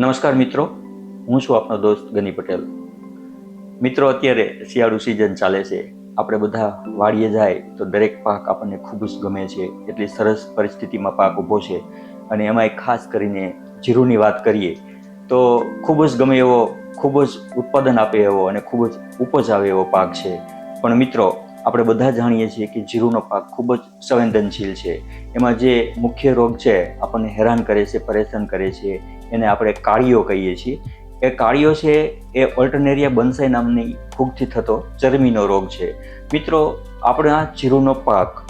નમસ્કાર મિત્રો, હું છું આપનો દોસ્ત ગની પટેલ. મિત્રો, અત્યારે શિયાળુ સિઝન ચાલે છે. આપણે બધા વાડીએ જાય તો દરેક પાક આપણને ખૂબ જ ગમે છે, એટલી સરસ પરિસ્થિતિમાં પાક ઊભો છે. અને એમાંય ખાસ કરીને જીરુની વાત કરીએ, તો ખૂબ જ ગમે એવો, ખૂબ જ ઉત્પાદન આપે એવો અને ખૂબ જ ઉપજ આવે એવો પાક છે. પણ મિત્રો, આપણે બધા જાણીએ છીએ કે જીરુનો પાક ખૂબ જ સંવેદનશીલ છે. એમાં જે મુખ્ય રોગ છે, આપણને હેરાન કરે છે, પરેશાન કરે છે. એને આપણે કાળીઓ કહીએ છીએ. એ કાળીઓ છે, એ ઓલ્ટરનેરિયા બનસાઈ નામની ફૂગથી થતો ચરમીનો રોગ છે. મિત્રો, આપણા જીરુનો પાક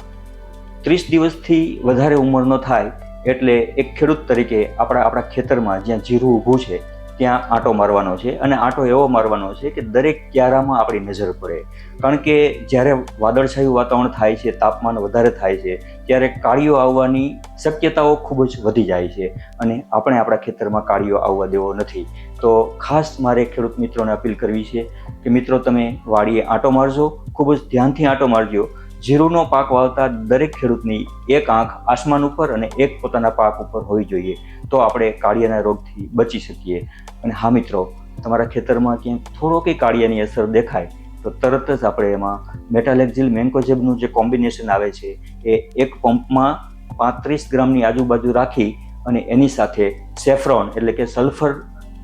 ત્રીસ દિવસથી વધારે ઉંમરનો થાય એટલે એક ખેડૂત તરીકે આપણા આપણા ખેતરમાં જ્યાં જીરું ઊભું છે ત્યાં આંટો મારવાનો છે અને આંટો એવો મારવાનો છે કે દરેક ક્યારામાં આપણી નજર પડે. કારણ કે જ્યારે વાદળછાયું વાતાવરણ થાય છે, તાપમાન વધારે થાય છે, ત્યારે કાળીઓ આવવાની શક્યતાઓ ખૂબ જ વધી જાય છે અને આપણે આપણા ખેતરમાં કાળીઓ આવવા દેવો નથી. તો ખાસ મારે ખેડૂત મિત્રોને અપીલ કરવી છે કે મિત્રો તમે વાડીએ આંટો મારજો, ખૂબ જ ધ્યાનથી આંટો મારજો. જીરુનો પાક વાવતા દરેક ખેડૂતની એક આંખ આસમાન ઉપર અને એક પોતાના પાક ઉપર હોવી જોઈએ. તો આપણે કાળિયાના રોગથી બચી શકીએ. અને હા મિત્રો, તમારા ખેતરમાં ક્યાંક થોડો કે કાળિયાની અસર દેખાય, તો તરત જ આપણે એમાં મેટાલેક્ઝિલ મેન્કોજેબનું જે કોમ્બિનેશન આવે છે, એ એક પંપમાં પાંત્રીસ ગ્રામની આજુબાજુ રાખી અને એની સાથે સેફ્રોન એટલે કે સલ્ફર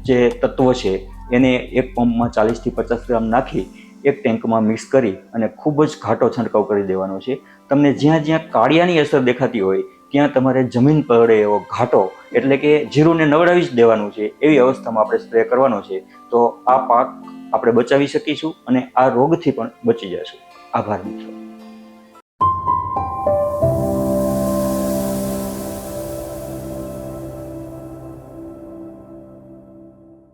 જે તત્વ છે, એને એક પંપમાં ચાલીસથી પચાસ ગ્રામ નાખી એક ટેન્કમાં મિક્સ કરી અને ખૂબ જ ઘાટો છંટકાવ કરી દેવાનો છે. તમને જ્યાં જ્યાં કાળિયાની અસર દેખાતી હોય, ત્યાં તમારે જમીન પડે એવો ઘાટો, એટલે કે જીરુને નવડાવી જ દેવાનું છે, એવી અવસ્થામાં આપણે સ્પ્રે કરવાનો છે. તો આ પાક આપણે બચાવી શકીશું અને આ રોગથી પણ બચી જશું. આભાર મિત્રો.